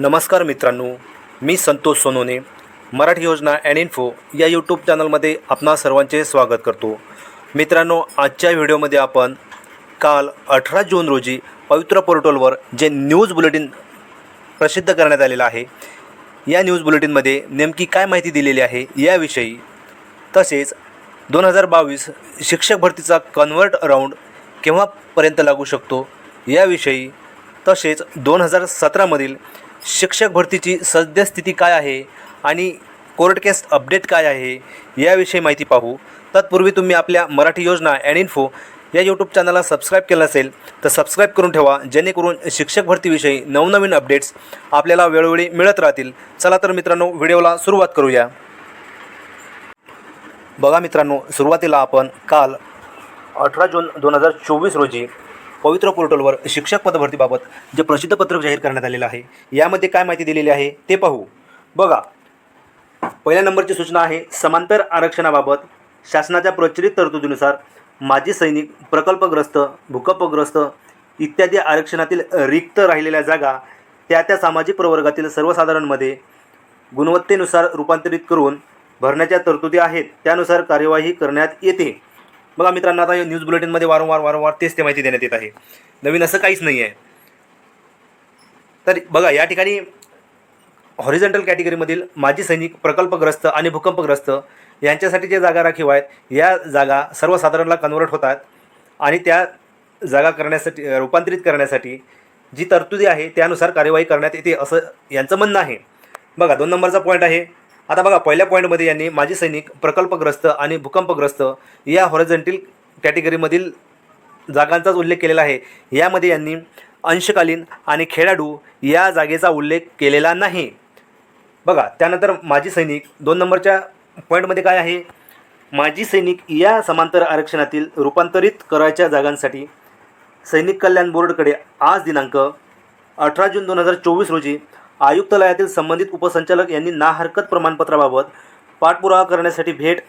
नमस्कार मित्रांनो मी Santosh Sonone Marathi Yojana and info या यूट्यूब चॅनलमध्ये आपणा सर्वांचे स्वागत करतो. मित्रांनो आजच्या व्हिडिओमध्ये आपण काल अठरा जून रोजी पवित्र पोर्टलवर जे न्यूज बुलेटिन प्रसिद्ध करण्यात आलेलं आहे या न्यूज बुलेटिनमध्ये नेमकी काय माहिती दिलेली आहे याविषयी तसेच दोन हजार बावीस शिक्षक भरतीचा कन्वर्ट राऊंड केव्हापर्यंत लागू शकतो याविषयी तसेच दोन हजार सतरामधील शिक्षक भरतीची सद्यस्थिती काय आहे आणि कोर्ट अपडेट काय आहे याविषयी माहिती पाहू. तत्पूर्वी तुम्ही आपल्या मराठी योजना अँड इन्फो या यूट्यूब चॅनलला सबस्क्राईब केलं असेल तर सबस्क्राईब करून ठेवा जेणेकरून शिक्षक भरतीविषयी नवनवीन अपडेट्स आपल्याला वेळोवेळी मिळत राहतील. चला तर मित्रांनो व्हिडिओला सुरुवात करूया. बघा मित्रांनो सुरुवातीला आपण काल अठरा जून दोन हजार चोवीस रोजी पवित्र पोर्टलवर शिक्षक पदभरतीबाबत जे प्रसिद्ध पत्रक जाहीर करण्यात आलेलं आहे यामध्ये काय माहिती दिलेली आहे ते पाहू. बघा पहिल्या नंबरची सूचना आहे समांतर आरक्षणाबाबत शासनाच्या प्रचलित तरतुदीनुसार माजी सैनिक प्रकल्पग्रस्त भूकंपग्रस्त इत्यादी आरक्षणातील रिक्त राहिलेल्या जागा त्या त्या सामाजिक प्रवर्गातील सर्वसाधारणमध्ये गुणवत्तेनुसार रूपांतरित करून भरण्याच्या तरतुदी आहेत. त्यानुसार कार्यवाही करण्यात येते. बघा मित्रांनो आता या न्यूज बुलेटिनमध्ये वारंवार वारंवार तेच ते माहिती देण्यात येत आहे. नवीन असं काहीच नाही आहे तर बघा या ठिकाणी हॉरिझॉन्टल कॅटेगरीमधील माजी सैनिक प्रकल्पग्रस्त आणि भूकंपग्रस्त यांच्यासाठी जे जागा राखीव आहेत या जागा सर्वसाधारणला कन्वर्ट होतात आणि त्या जागा करण्यासाठी रूपांतरित करण्यासाठी जी तरतुदी आहे त्यानुसार कार्यवाही करण्यात येते असं यांचं म्हणणं आहे. बघा दोन नंबरचा पॉईंट आहे. आता बघा पहिल्या पॉईंटमध्ये यांनी माजी सैनिक प्रकल्पग्रस्त आणि भूकंपग्रस्त या हॉरिझॉन्टल कॅटेगरीमधील जागांचाच उल्लेख केलेला आहे. यामध्ये यांनी अंशकालीन आणि खेळाडू या जागेचा उल्लेख केलेला नाही. बघा त्यानंतर माजी सैनिक दोन नंबरच्या पॉईंटमध्ये काय आहे? माजी सैनिक या समांतर आरक्षणातील रूपांतरित करायच्या जागांसाठी सैनिक कल्याण बोर्डकडे आज दिनांक अठरा जून दोन हजार चोवीस रोजी आयुक्तालयातील संबंधित उपसंचालक यांनी ना हरकत प्रमाणपत्राबाबत पाठपुरावा करण्यासाठी भेट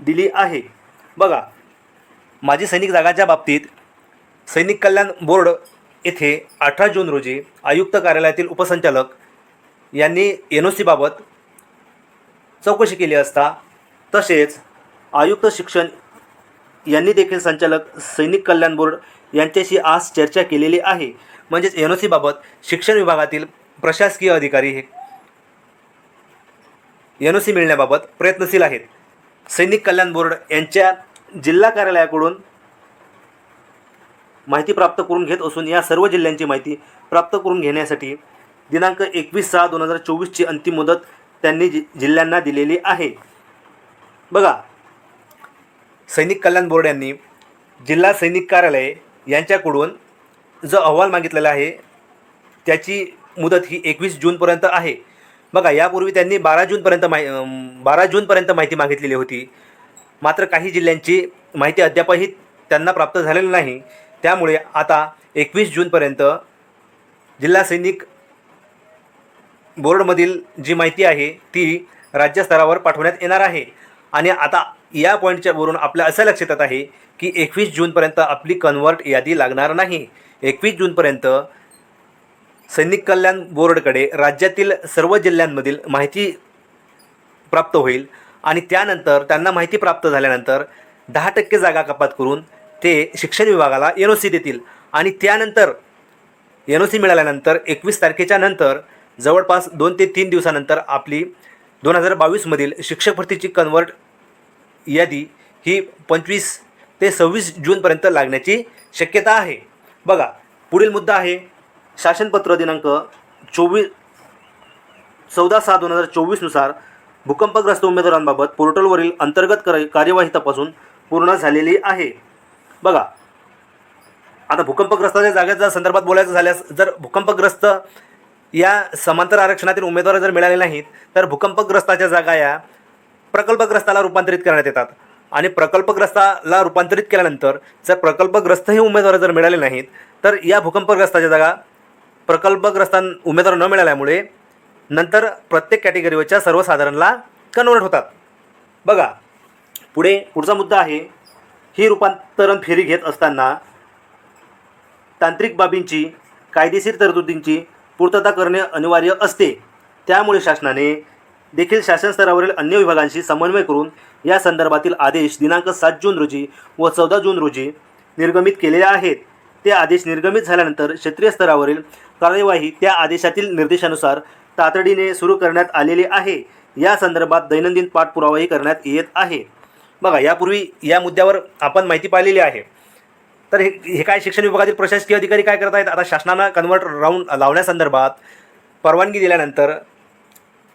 दिली आहे. बघा माजी सैनिक जागाच्या बाबतीत सैनिक कल्याण बोर्ड येथे अठरा जून रोजी आयुक्त कार्यालयातील उपसंचालक यांनी एन ओ सीबाबत चौकशी केली असता तसेच आयुक्त शिक्षण यांनी देखील संचालक सैनिक कल्याण बोर्ड यांच्याशी आज चर्चा केलेली आहे. म्हणजेच एन ओ सीबाबत शिक्षण विभागातील प्रशासकीय अधिकारी हे. एन ओ सी मिळण्याबाबत प्रयत्नशील आहेत. सैनिक कल्याण बोर्ड यांच्या जिल्हा कार्यालयाकडून माहिती प्राप्त करून घेत असून या सर्व जिल्ह्यांची माहिती प्राप्त करून घेण्यासाठी दिनांक एकवीस सहा दोन हजार चोवीसची अंतिम मुदत त्यांनी जि जिल्ह्यांना दिलेली आहे. बघा सैनिक कल्याण बोर्ड यांनी जिल्हा सैनिक कार्यालय यांच्याकडून जो अहवाल मागितलेला आहे त्याची मुदत ही एकवीस जूनपर्यंत आहे. बघा यापूर्वी त्यांनी बारा जूनपर्यंत माहि बारा जूनपर्यंत माहिती मागितलेली होती. मात्र काही जिल्ह्यांची माहिती अद्यापही त्यांना प्राप्त झालेली नाही. त्यामुळे आता एकवीस जूनपर्यंत जिल्हा सैनिक बोर्डमधील जी माहिती आहे ती राज्यस्तरावर पाठवण्यात येणार आहे. आणि आता या पॉईंटच्या वरून आपल्या असं लक्षात येत आहे की एकवीस जूनपर्यंत आपली कन्वर्ट यादी लागणार नाही. एकवीस जूनपर्यंत सैनिक कल्याण बोर्डकडे राज्यातील सर्व जिल्ह्यांमधील माहिती प्राप्त होईल आणि त्यानंतर त्यांना माहिती प्राप्त झाल्यानंतर दहा टक्के जागा कपात करून ते शिक्षण विभागाला एन ओ सी देतील. आणि त्यानंतर एन ओ सी मिळाल्यानंतर एकवीस तारखेच्या नंतर जवळपास दोन ते तीन दिवसानंतर आपली दोन हजार बावीसमधील शिक्षक भरतीची कन्वर्ट यादी ही पंचवीस ते सव्वीस जूनपर्यंत लागण्याची शक्यता आहे. बघा पुढील मुद्दा आहे. शासनपत्र दिनांक चोवीस चौदा सहा दोन हजार चोवीसनुसार भूकंपग्रस्त उमेदवारांबाबत पोर्टलवरील अंतर्गत कर कार्यवाही तपासून पूर्ण झालेली आहे. बघा आता भूकंपग्रस्ताच्या जागेच्या संदर्भात बोलायचं झाल्यास जर भूकंपग्रस्त या समांतर आरक्षणातील उमेदवार जर मिळाले नाहीत तर भूकंपग्रस्ताच्या जागा या प्रकल्पग्रस्ताला रूपांतरित करण्यात येतात. आणि प्रकल्पग्रस्ताला रूपांतरित केल्यानंतर जर प्रकल्पग्रस्त हे उमेदवार जर मिळाले नाहीत तर या भूकंपग्रस्ताच्या जागा प्रकल्पग्रस्तां उमेदवार न मिळाल्यामुळे नंतर प्रत्येक कॅटेगरीवरच्या सर्वसाधारणला कन्वर्ट होतात. बघा पुढे पुढचा मुद्दा आहे. ही रूपांतरण फेरी घेत असताना तांत्रिक बाबींची कायदेशीर तरतुदींची पूर्तता करणे अनिवार्य असते. त्यामुळे शासनाने देखील शासन स्तरावरील अन्य विभागांशी समन्वय करून या संदर्भातील आदेश दिनांक सात जून रोजी व चौदा जून रोजी निर्गमित केलेले आहेत. ते आदेश निर्गमित झाल्यानंतर क्षेत्रीय स्तरावरील कार्यवाही त्या आदेशातील निर्देशानुसार तातडीने सुरू करण्यात आलेली आहे. या संदर्भात दैनंदिन पाठपुरावाही करण्यात येत आहे. बघा यापूर्वी या मुद्द्यावर आपण माहिती पाहिलेली आहे. तर हे हे काय शिक्षण विभागातील प्रशासकीय अधिकारी काय करत आहेत? आता शासनानं कन्वर्ट राऊंड लावण्यासंदर्भात परवानगी दिल्यानंतर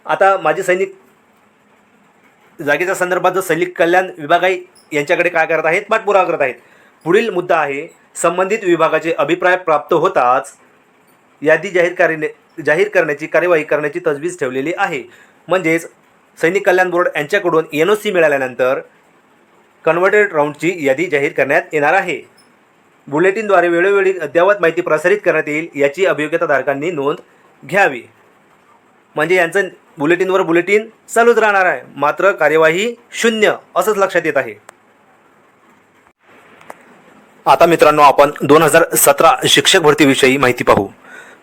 आता माझे सैनिक जागेच्या संदर्भात जो सैनिक कल्याण विभाग आहे यांच्याकडे काय करत आहेत? पाठपुरावा करत आहेत. पुढील मुद्दा आहे संबंधित विभागाचे अभिप्राय प्राप्त होताच यादी जाहीर करणे जाहीर करण्याची कार्यवाही करण्याची तजवीज ठेवलेली आहे. म्हणजेच सैनिक कल्याण बोर्ड यांच्याकडून एन ओ सी मिळाल्यानंतर कन्व्हर्टेड राऊंडची यादी जाहीर करण्यात येणार आहे. बुलेटिनद्वारे वेळोवेळी अद्ययावत माहिती प्रसारित करण्यात येईल याची अभियोग्यताधारकांनी नोंद घ्यावी. म्हणजे यांचं बुलेटिनवर बुलेटिन चालूच राहणार आहे. मात्र कार्यवाही शून्य असंच लक्षात येत आहे. आता मित्रांनो आपण दोन हजार सतरा शिक्षक भरतीविषयी माहिती पाहू.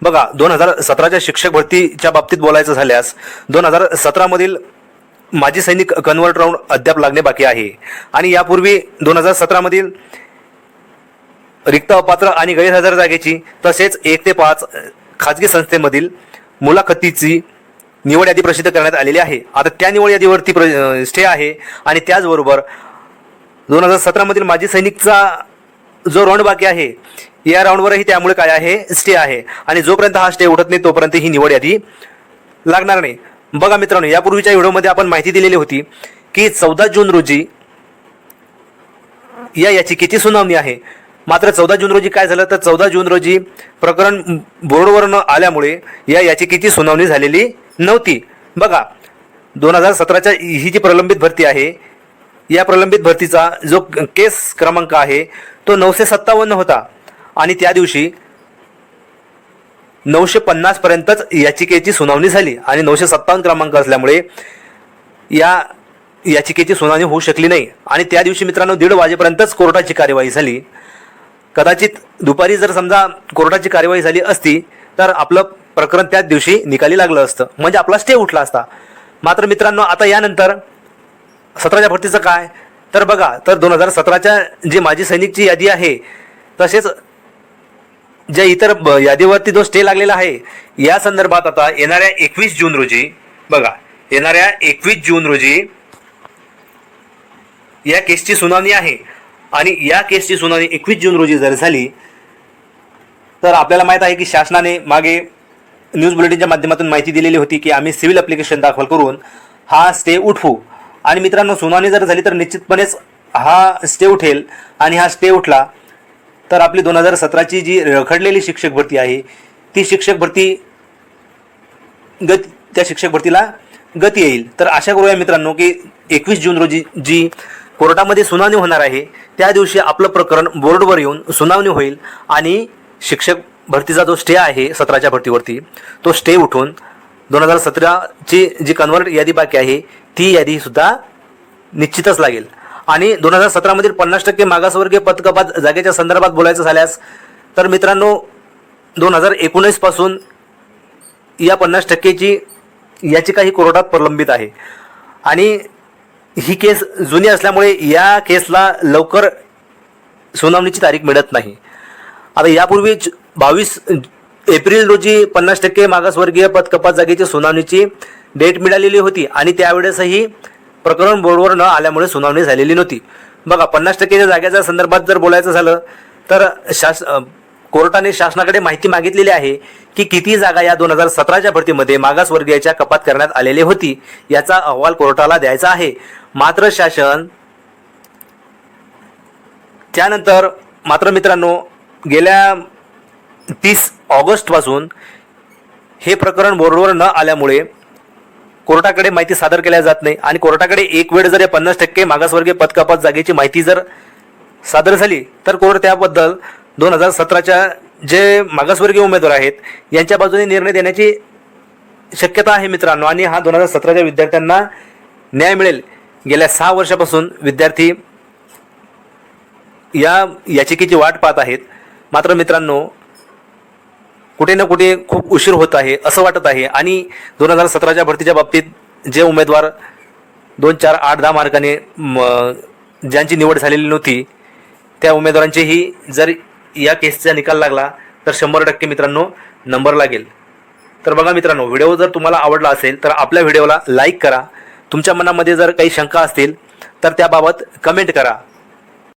बघा दोन हजार सतराच्या शिक्षक भरतीच्या बाबतीत बोलायचं झाल्यास दोन हजार सतरामधील माजी सैनिक कन्वर्ट राऊंड अद्याप लागणे बाकी आहे. आणि यापूर्वी दोन हजार सतरामधील रिक्त अपात्र आणि गैरहजर जागेची तसेच एक ते पाच खाजगी संस्थेमधील मुलाखतीची निवड यादी प्रसिद्ध करण्यात आलेली आहे. आता त्या निवड यादीवरती प्र स्टे आहे. आणि त्याचबरोबर दोन हजार सतरामधील माजी सैनिकचा जो राऊंड बाकी आहे या राऊंडवरही त्यामुळे काय आहे स्टे आहे. आणि जोपर्यंत हा स्टे उठत नाही तोपर्यंत ही निवड यादी लागणार नाही. बघा मित्रांनो यापूर्वीच्या व्हिडिओमध्ये आपण माहिती दिलेली होती की चौदा जून रोजी या याचिकेची सुनावणी आहे? मात्र चौदा जून रोजी काय झालं? तर चौदा जून रोजी प्रकरण बोर्डवर न आल्यामुळे या याचिकेची सुनावणी झालेली नव्हती. बघा दोन हजार सतराच्या ही जी प्रलंबित भरती आहे या प्रलंबित भरतीचा जो केस क्रमांक आहे तो नऊशे सत्तावन्न होता. आणि त्या दिवशी नऊशे पन्नासपर्यंतच याचिकेची सुनावणी झाली. आणि नऊशे सत्तावन्न क्रमांक असल्यामुळे या याचिकेची सुनावणी होऊ शकली नाही. आणि त्या दिवशी मित्रांनो दीड वाजेपर्यंतच कोर्टाची कार्यवाही झाली. कदाचित दुपारी जर समजा कोर्टाची कार्यवाही झाली असती तर आपलं प्रकरण त्याच दिवशी निकाली लागलं असतं. म्हणजे आपला स्टे उठला असता. मात्र मित्रांनो आता यानंतर सतराच्या भरतीचं काय? तर बघा तर दोन हजार सतराच्या जी माजी सैनिकची यादी आहे तसेच ज्या इतर यादीवरती जो स्टे लागलेला आहे या संदर्भात आता येणाऱ्या एकवीस जून रोजी बघा येणाऱ्या एकवीस जून रोजी या केसची सुनावणी आहे. आणि या केसची सुनावणी एकवीस जून रोजी जर झाली तर आपल्याला माहीत आहे की शासनाने मागे न्यूज बुलेटिनच्या माध्यमातून माहिती दिलेली होती की आम्ही सिव्हिल अप्लिकेशन दाखल करून हा स्टे उठवू. आणि मित्रांनो सुनावणी जर झाली तर निश्चितपणेच हा स्टे उठेल आणि हा स्टे उठला तर आपली दोन हजार सतराची जी रखडलेली शिक्षक भरती आहे ती शिक्षक भरती गती त्या शिक्षक भरतीला गती येईल. तर आशा करूया मित्रांनो की एकवीस जून रोजी जी कोर्टामध्ये सुनावणी होणार आहे त्या दिवशी आपलं प्रकरण बोर्डवर येऊन सुनावणी होईल आणि शिक्षक भरतीचा जो स्टे आहे सतराच्या भरतीवरती तो स्टे उठून दोन हजार सतराची जी कन्वर्ट यादी बाकी आहे ती यादीसुद्धा निश्चितच लागेल. आणि दोन हजार सतरामधील पन्नास टक्के मागासवर्गीय पदकपात जागेच्या संदर्भात बोलायचं झाल्यास तर मित्रांनो दोन हजार एकोणीसपासून या पन्नास टक्केची याचिका ही कोर्टात प्रलंबित आहे. आणि ही केस जुनी असल्यामुळे या केसला लवकर सुनावणीची तारीख मिळत नाही. आता यापूर्वीच बावीस एप्रिल रोजी पन्नास टक्के मागासवर्गीय पद कपात जागेची सुनावणीची डेट मिळालेली होती आणि त्यावेळेसही प्रकरण बोर्डवर न आल्यामुळे सुनावणी झालेली नव्हती. बघा पन्नास टक्केच्या जागेच्या संदर्भात जर बोलायचं झालं तर शास कोर्टाने शासनाकडे माहिती मागितलेली आहे की किती जागा या दोन हजार सतराच्या भरतीमध्ये मागासवर्गीयाच्या कपात करण्यात आलेली होती याचा अहवाल कोर्टाला द्यायचा आहे. मात्र शासन त्यानंतर मात्र मित्रांनो गेल्या तीस ऑगस्टपासून हे प्रकरण बोर्डवर न आल्यामुळे कोर्टाकडे माहिती सादर केल्या जात नाही आणि कोर्टाकडे एक वेळ जर या पन्नास टक्के मागासवर्गीय पदकपात जागेची माहिती जर सादर झाली तर कोर्ट त्याबद्दल दोन हजार सतराच्या जे मागासवर्गीय उमेदवार आहेत यांच्या बाजूने निर्णय देण्याची शक्यता आहे मित्रांनो. आणि हा दोन हजार सतराच्या विद्यार्थ्यांना न्याय मिळेल. गेल्या सहा वर्षापासून विद्यार्थी या याचिकेची वाट पाहत आहेत. मात्र मित्रांनो कुठे ना कुठे खूप उशीर होत आहे असं वाटत आहे. आणि दोन हजार सतराच्या भरतीच्या बाबतीत जे उमेदवार दोन चार आठ दहा मार्काने म, ज्यांची निवड झालेली नव्हती त्या उमेदवारांचेही जर या केसचा निकाल लागला तर शंभर टक्के मित्रांनो नंबर लागेल. तर बघा मित्रांनो व्हिडिओ जर तुम्हाला आवडला असेल तर आपल्या व्हिडिओला लाईक करा. तुमच्या मनामध्ये जर काही शंका असतील तर त्याबाबत कमेंट करा.